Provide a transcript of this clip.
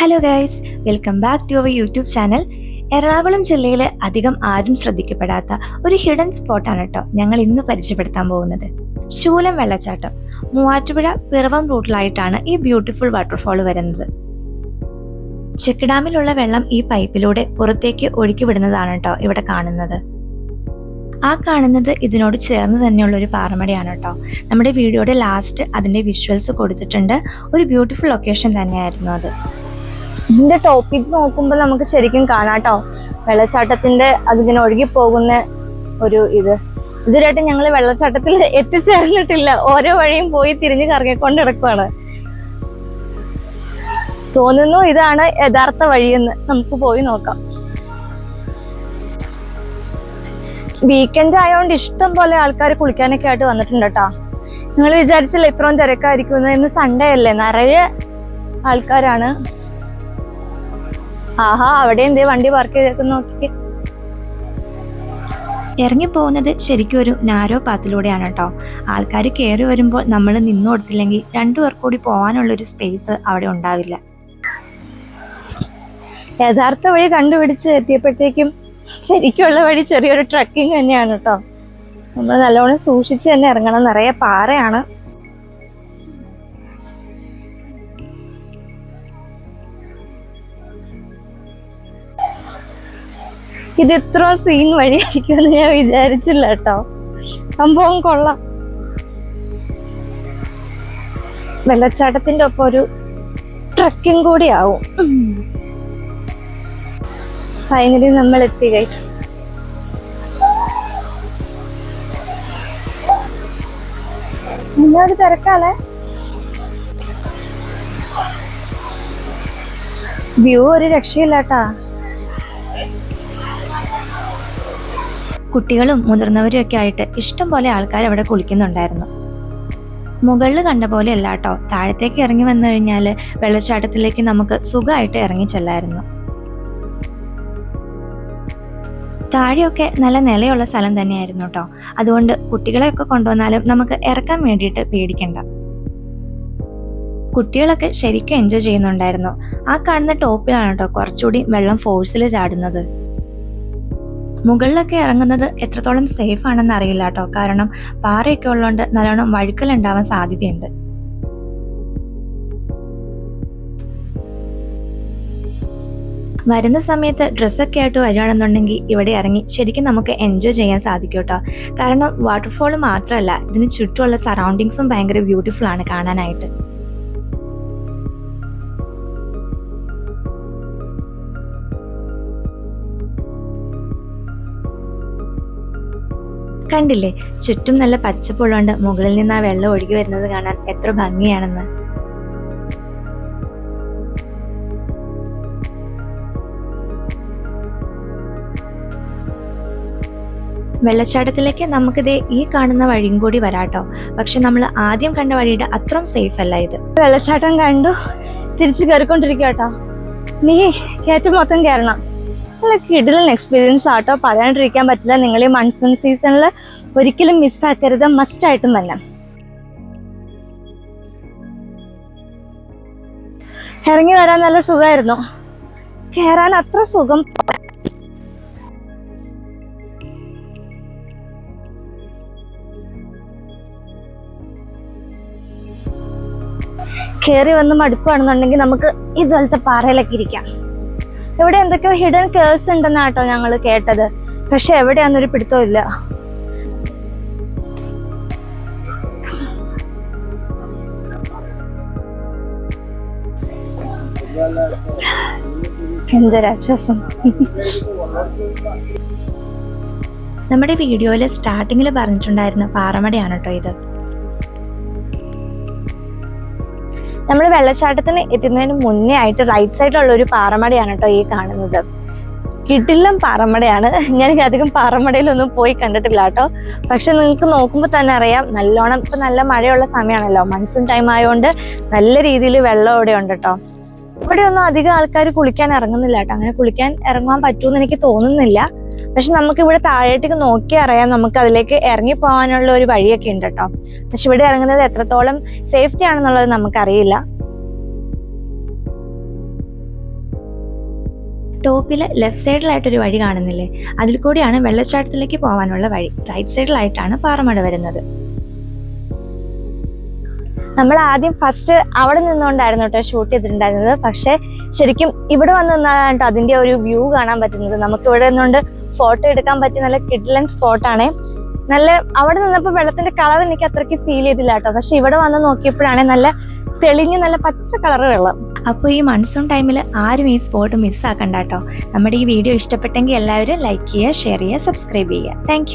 Hello guys welcome back to our YouTube channel Ernakulam ജില്ലയിൽ അധികം ആരും ശ്രദ്ധിക്കപ്പെടാത്ത ഒരു ഹിഡൻ സ്പോട്ടാണ് കേട്ടോ ഞങ്ങൾ ഇന്ന് പരിചയപ്പെടുത്താൻ പോകുന്നത്. ശൂലം വെള്ളച്ചാട്ടം. മൂവാറ്റുപുഴ പിറവം റൂട്ടിലായിട്ടാണ് ഈ ബ്യൂട്ടിഫുൾ വാട്ടർഫാൾ വരുന്നത്. ചെക്ക് ഡാമിലുള്ള വെള്ളം ഈ പൈപ്പിലൂടെ പുറത്തേക്ക് ഒഴുക്കി വിടുന്നതാണ് കേട്ടോ ഇവിടെ കാണുന്നത്. ആ കാണുന്നത് ഇതിനോട് ചേർന്ന് തന്നെയുള്ള ഒരു പാറമടയാണ് കേട്ടോ നമ്മുടെ വീഡിയോയുടെ ലാസ്റ്റ് അതിന്റെ വിഷ്വൽസ് കൊടുത്തിട്ടുണ്ട്. ഒരു ബ്യൂട്ടിഫുൾ ലൊക്കേഷൻ തന്നെയായിരുന്നു അത്. ഇതിന്റെ ടോപ്പിക് നോക്കുമ്പോൾ നമുക്ക് ശരിക്കും കാണാട്ടോ. വെള്ളച്ചാട്ടത്തിന്റെ അതിങ്ങനെ ഒഴുകി പോകുന്ന ഒരു ഇത്. ഇതുവരെയായിട്ട് ഞങ്ങൾ വെള്ളച്ചാട്ടത്തിൽ എത്തിച്ചേർന്നിട്ടില്ല. ഓരോ വഴിയും പോയി തിരിഞ്ഞു കറങ്ങിക്കൊണ്ട് കിടക്കുവാണ് തോന്നുന്നു ഇതാണ് യഥാർത്ഥ വഴിയെന്ന്. നമുക്ക് പോയി നോക്കാം. വീക്കെൻഡ് ആയതുകൊണ്ട് ഇഷ്ടം പോലെ ആൾക്കാർ കുളിക്കാനൊക്കെ ആയിട്ട് വന്നിട്ടുണ്ട് കേട്ടോ നിങ്ങൾ വിചാരിച്ചില്ല ഇത്രയും തിരക്കായിരിക്കും? ഇന്ന് സൺഡേ അല്ലേ? നിറയെ ആൾക്കാരാണ്. ആഹാ അവിടെ എന്തേ വണ്ടി പാർക്ക് ചെയ്തേക്കുന്ന നോക്കി ഇറങ്ങിപ്പോകുന്നത് ശരിക്കും ഒരു നാരോ പാത്തിലൂടെയാണ് കേട്ടോ. ആൾക്കാർ കയറി വരുമ്പോൾ നമ്മൾ നിന്നു കൊടുത്തില്ലെങ്കിൽ രണ്ടു പേർ കൂടി പോകാനുള്ള ഒരു സ്പേസ് അവിടെ ഉണ്ടാവില്ല. യഥാർത്ഥ വഴി കണ്ടുപിടിച്ച് എത്തിയപ്പോഴത്തേക്കും ശരിക്കുള്ള വഴി ചെറിയൊരു ട്രക്കിംഗ് തന്നെയാണ് കേട്ടോ. നമ്മൾ നല്ലോണം സൂക്ഷിച്ച് തന്നെ ഇറങ്ങണം. നിറയെ പാറയാണ്. ഇത് ഇത്ര സീൻ വഴിയായിരിക്കുമെന്ന് ഞാൻ വിചാരിച്ചില്ല കേട്ടോ. സംഭവം കൊള്ളാം. വെള്ളച്ചാട്ടത്തിന്റെ ഒപ്പം ഒരു ട്രക്കിംഗ് കൂടി ആവും. ഫൈനലി നമ്മൾ എത്തി ഗൈസ് ഒരു തിരക്കാളെ വ്യൂ ഒരു രക്ഷയില്ല കുട്ടികളും മുതിർന്നവരും ഒക്കെ ആയിട്ട് ഇഷ്ടം പോലെ ആൾക്കാർ അവിടെ കുളിക്കുന്നുണ്ടായിരുന്നു. മുകളിൽ കണ്ട പോലെ അല്ല കേട്ടോ താഴത്തേക്ക് ഇറങ്ങി വന്നു കഴിഞ്ഞാൽ വെള്ളച്ചാട്ടത്തിലേക്ക് നമുക്ക് സുഖമായിട്ട് ഇറങ്ങി ചെല്ലായിരുന്നു. താഴെയൊക്കെ നല്ല നിലയുള്ള സ്ഥലം തന്നെയായിരുന്നു കേട്ടോ അതുകൊണ്ട് കുട്ടികളെയൊക്കെ കൊണ്ടുവന്നാലും നമുക്ക് ഇറക്കാൻ വേണ്ടിയിട്ട് പേടിക്കണ്ട. കുട്ടികളൊക്കെ ശരിക്കും എൻജോയ് ചെയ്യുന്നുണ്ടായിരുന്നു. ആ കാണുന്ന ടോപ്പിലാണ് കേട്ടോ കുറച്ചുകൂടി വെള്ളം ഫോഴ്സിൽ ചാടുന്നത്. മുകളിലൊക്കെ ഇറങ്ങുന്നത് എത്രത്തോളം സേഫ് ആണെന്ന് അറിയില്ല കേട്ടോ കാരണം പാറയൊക്കെ ഉള്ളതുകൊണ്ട് നല്ലോണം വഴുക്കലുണ്ടാവാൻ സാധ്യതയുണ്ട്. വരുന്ന സമയത്ത് ഡ്രസ്സൊക്കെ ആയിട്ട് വരികയാണെന്നുണ്ടെങ്കിൽ ഇവിടെ ഇറങ്ങി ശരിക്കും നമുക്ക് എൻജോയ് ചെയ്യാൻ സാധിക്കും കേട്ടോ കാരണം വാട്ടർഫോൾ മാത്രമല്ല ഇതിന് ചുറ്റുമുള്ള സറൗണ്ടിങ്സും ഭയങ്കര ബ്യൂട്ടിഫുൾ ആണ് കാണാനായിട്ട്. കണ്ടില്ലേ? ചുറ്റും നല്ല പച്ചപ്പുള്ളതുകൊണ്ട് മുകളിൽ നിന്ന് ആ വെള്ളം ഒഴുകി വരുന്നത് കാണാൻ എത്ര ഭംഗിയാണെന്ന്. വെള്ളച്ചാട്ടത്തിലേക്ക് നമുക്കിത് ഈ കാണുന്ന വഴിയും കൂടി വരാട്ടോ. പക്ഷെ നമ്മൾ ആദ്യം കണ്ട വഴിയുടെ അത്രയും സേഫ് അല്ല ഇത്. വെള്ളച്ചാട്ടം കണ്ടു. തിരിച്ചു കയറിക്കൊണ്ടിരിക്കുക കേട്ടോ. നീ കയറ്റം മൊത്തം കയറണം കിടിലൻ എക്സ്പീരിയൻസ് ആട്ടോ പറയാണ്ടിരിക്കാൻ പറ്റില്ല. നിങ്ങൾ ഈ മൺസൂൺ സീസണിൽ ഒരിക്കലും മിസ്സാക്കരുത് മസ്റ്റ് ആയിട്ടും തന്നെ. ഇറങ്ങി വരാൻ നല്ല സുഖമായിരുന്നു. കയറാൻ അത്ര സുഖം കയറി വന്ന് മടുപ്പാണെന്നുണ്ടെങ്കിൽ നമുക്ക് ഇതുപോലത്തെ പാറയിലൊക്കെ ഇരിക്കാം. ഇവിടെ എന്തൊക്കെയോ ഹിഡൻ കേഴ്സ് ഉണ്ടെന്നാട്ടോ ഞങ്ങൾ കേട്ടത്. പക്ഷെ എവിടെയാന്നൊരു പിടുത്തവും ഇല്ല. എന്തൊരാശ്വാസം നമ്മുടെ വീഡിയോയിൽ സ്റ്റാർട്ടിങ്ങിൽ പറഞ്ഞിട്ടുണ്ടായിരുന്ന പാറമടയാണ് കേട്ടോ ഇത്. നമ്മൾ വെള്ളച്ചാട്ടത്തിന് എത്തുന്നതിന് മുന്നേ ആയിട്ട് റൈറ്റ് സൈഡിലുള്ള ഒരു പാറമടയാണ് കേട്ടോ ഈ കാണുന്നത്. കിടിലം പാറമടയാണ്. ഞാൻ അധികം പാറമടയിലൊന്നും പോയി കണ്ടിട്ടില്ല കേട്ടോ പക്ഷെ നിങ്ങൾക്ക് നോക്കുമ്പോൾ തന്നെ അറിയാം നല്ലോണം ഇപ്പം നല്ല മഴയുള്ള സമയമാണല്ലോ മൺസൂൺ ടൈം ആയതുകൊണ്ട് നല്ല രീതിയിൽ വെള്ളം ഇവിടെ ഉണ്ട് കേട്ടോ ഇവിടെ ഒന്നും അധികം ആൾക്കാർ കുളിക്കാൻ ഇറങ്ങുന്നില്ല കേട്ടോ അങ്ങനെ കുളിക്കാൻ ഇറങ്ങാൻ പറ്റുമെന്ന് എനിക്ക് തോന്നുന്നില്ല. പക്ഷെ നമുക്ക് ഇവിടെ താഴേട്ടേക്ക് നോക്കി അറിയാം നമുക്ക് അതിലേക്ക് ഇറങ്ങി പോകാനുള്ള ഒരു വഴിയൊക്കെ ഉണ്ട് കേട്ടോ. പക്ഷെ ഇവിടെ ഇറങ്ങുന്നത് എത്രത്തോളം സേഫ്റ്റി ആണെന്നുള്ളത് നമുക്കറിയില്ല. ടോപ്പിൽ ലെഫ്റ്റ് സൈഡിലായിട്ടൊരു വഴി കാണുന്നില്ലേ? അതിൽ കൂടിയാണ് വെള്ളച്ചാട്ടത്തിലേക്ക് പോകാനുള്ള വഴി. റൈറ്റ് സൈഡിലായിട്ടാണ് പാറമട വരുന്നത്. നമ്മൾ ആദ്യം ഫസ്റ്റ് അവിടെ നിന്നുകൊണ്ടായിരുന്നു കേട്ടോ ഷൂട്ട് ചെയ്തിട്ടുണ്ടായിരുന്നത്. പക്ഷെ ശരിക്കും ഇവിടെ വന്ന് നിന്നാണ് കേട്ടോ അതിന്റെ ഒരു വ്യൂ കാണാൻ പറ്റുന്നത്. നമുക്ക് ഇവിടെ നിന്നുകൊണ്ട് ഫോട്ടോ എടുക്കാൻ പറ്റിയ നല്ല കിഡ്ലൻ സ്പോട്ടാണ്. നല്ല അവിടെ നിന്നപ്പോൾ വെള്ളത്തിന്റെ കളർ എനിക്ക് അത്രയ്ക്ക് ഫീൽ ചെയ്തില്ല കേട്ടോ. പക്ഷെ ഇവിടെ വന്ന് നോക്കിയപ്പോഴാണ് നല്ല തെളിഞ്ഞ് നല്ല പച്ച കളർ വെള്ളം. അപ്പോൾ ഈ മൺസൂൺ ടൈമിൽ ആരും ഈ സ്പോട്ട് മിസ്സാക്കണ്ട കേട്ടോ. നമ്മുടെ ഈ വീഡിയോ ഇഷ്ടപ്പെട്ടെങ്കിൽ എല്ലാവരും ലൈക്ക് ചെയ്യുക ഷെയർ ചെയ്യുക സബ്സ്ക്രൈബ് ചെയ്യുക. താങ്ക്